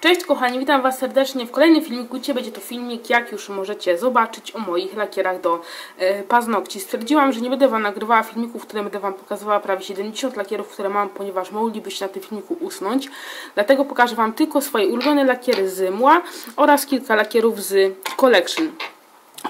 Cześć kochani, witam Was serdecznie w kolejnym filmiku. Dzisiaj będzie to filmik, jak już możecie zobaczyć, o moich lakierach do e, paznokci. Stwierdziłam, że nie będę Wam nagrywała filmików, które będę Wam pokazywała prawie 70 lakierów, które mam, ponieważ moglibyście na tym filmiku usnąć. Dlatego pokażę Wam tylko swoje ulubione lakiery z Mła oraz kilka lakierów z Collection.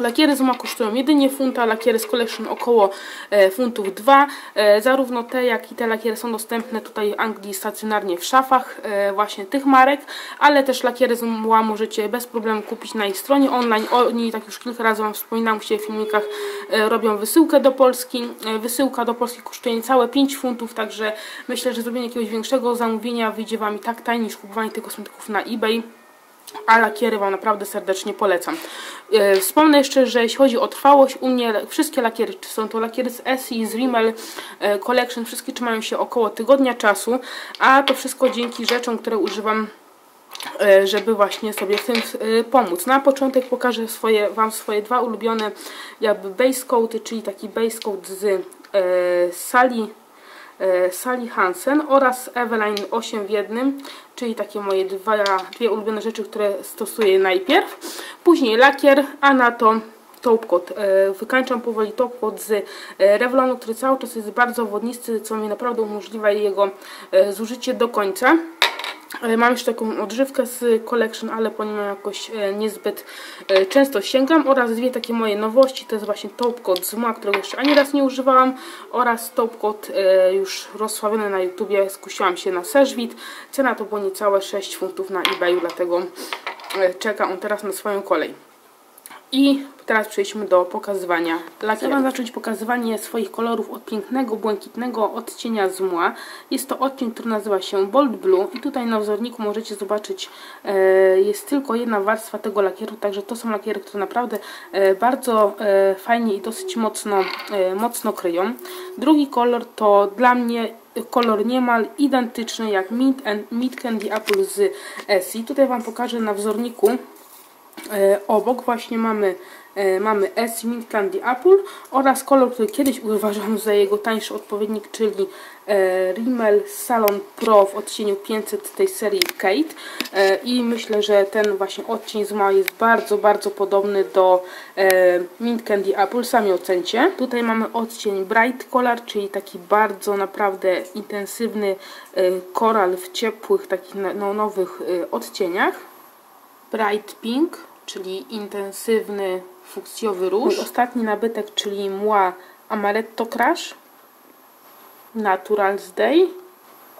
Lakiery z MA kosztują jedynie funta, lakiery z Collection około e, funtów 2. E, zarówno te, jak i te lakiery są dostępne tutaj w Anglii stacjonarnie w szafach e, właśnie tych marek, ale też lakiery z MA możecie bez problemu kupić na ich stronie online. Oni, tak już kilka razy Wam wspominałam w filmikach, e, robią wysyłkę do Polski. E, wysyłka do Polski kosztuje niecałe 5 funtów, także myślę, że zrobienie jakiegoś większego zamówienia wyjdzie Wam i tak taniej niż kupowanie tych kosmetyków na eBay a lakiery Wam naprawdę serdecznie polecam. E, wspomnę jeszcze, że jeśli chodzi o trwałość, u mnie wszystkie lakiery, czy są to lakiery z Essie, z Rimmel e, Collection, wszystkie trzymają się około tygodnia czasu, a to wszystko dzięki rzeczom, które używam e, żeby właśnie sobie w tym pomóc. Na początek pokażę swoje, Wam swoje dwa ulubione jakby base coaty, czyli taki base coat z e, Sally E, Sally Hansen oraz Eveline 8 w jednym, czyli takie moje dwa, dwie ulubione rzeczy, które stosuję najpierw. Później lakier, a na to Topcoat. E, wykańczam powoli Topcoat z e, Revlonu, który cały czas jest bardzo wodnisty, co mi naprawdę umożliwia jego zużycie do końca. E, mam jeszcze taką odżywkę z Collection, ale po nim jakoś e, niezbyt e, często sięgam. Oraz dwie takie moje nowości, to jest właśnie Topcoat z MUA, którego jeszcze ani raz nie używałam. Oraz Topcoat już rozsławiony na YouTubie, skusiłam się na Serzwit. Cena to było niecałe 6 funtów na eBayu, dlatego czeka on teraz na swoją kolej. I teraz przejdźmy do pokazywania lakierów. Chcę zacząć pokazywanie swoich kolorów od pięknego, błękitnego odcienia zmła. Jest to odcień, który nazywa się Bold Blue i tutaj na wzorniku możecie zobaczyć, e, jest tylko jedna warstwa tego lakieru, także to są lakiery, które naprawdę e, bardzo e, fajnie i dosyć mocno, mocno kryją. Drugi kolor to dla mnie kolor niemal identyczny jak Mint, and, Mint Candy Apple z Essie. Tutaj Wam pokażę na wzorniku obok właśnie mamy, e, mamy S Mint Candy Apple oraz kolor, który kiedyś uważam za jego tańszy odpowiednik, czyli e, Rimmel Salon Pro w odcieniu 500 tej serii Kate i myślę, że ten właśnie odcień z ma jest bardzo, bardzo podobny do Mint Candy Apple, sami ocencie. Tutaj mamy odcień Bright Color, czyli taki bardzo naprawdę intensywny koral w ciepłych, takich no, nowych odcieniach. Bright Pink, czyli intensywny fuksjowy róż. Mój ostatni nabytek, czyli Moi Amaretto Crush, Natural's Day,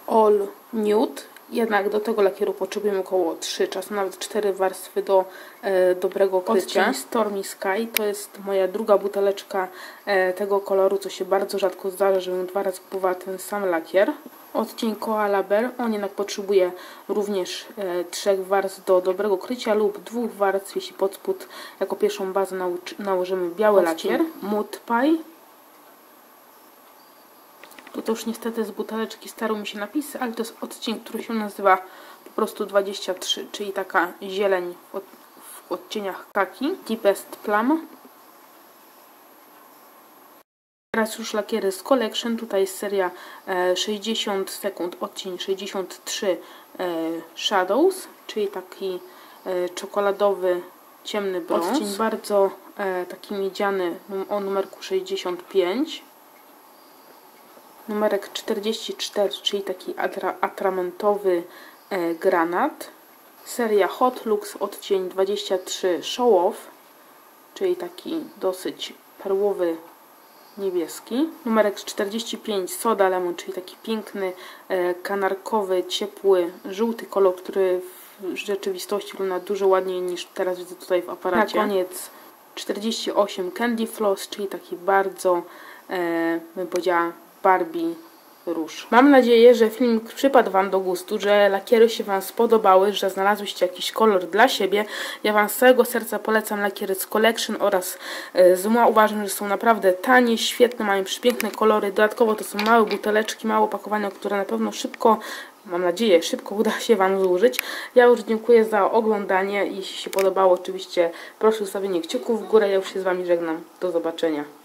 All Nude. Jednak do tego lakieru potrzebujemy około 3, czasem nawet 4 warstwy do e, dobrego krycia. Odcień Stormy Sky to jest moja druga buteleczka e, tego koloru, co się bardzo rzadko zdarza, żebym dwa razy kupowała ten sam lakier odcień Koala Bear. On jednak potrzebuje również e, trzech warstw do dobrego krycia lub dwóch warstw, jeśli pod spód jako pierwszą bazę nałożymy biały odcień lakier. Mood Pie. Tutaj już niestety z buteleczki starą mi się napisy, ale to jest odcień, który się nazywa po prostu 23, czyli taka zieleń w, od, w odcieniach kaki. Deepest Plum. Teraz już lakiery z Collection. Tutaj jest seria 60 e, sekund, odcień 63 e, Shadows, czyli taki e, czekoladowy, ciemny brąz. Odcień bardzo taki miedziany o numerku 65. Numerek 44, czyli taki atramentowy granat. Seria Hot Lux, odcień 23 Show Off, czyli taki dosyć perłowy niebieski. Numerek 45 Soda Lemon, czyli taki piękny, e, kanarkowy, ciepły, żółty kolor, który w rzeczywistości wygląda dużo ładniej niż teraz widzę tutaj w aparacie. Na koniec 48 Candy Floss, czyli taki bardzo, e, bym powiedziała, Barbie róż. Mam nadzieję, że film przypadł Wam do gustu, że lakiery się Wam spodobały, że znalazłyście jakiś kolor dla siebie. Ja Wam z całego serca polecam lakiery z Collection oraz e, z Mua. Uważam, że są naprawdę tanie, świetne, mają przepiękne kolory. Dodatkowo to są małe buteleczki, małe opakowania, które na pewno szybko mam nadzieję, szybko uda się Wam zużyć. Ja już dziękuję za oglądanie. Jeśli się podobało, oczywiście proszę o zostawienie kciuków w górę. Ja już się z Wami żegnam. Do zobaczenia.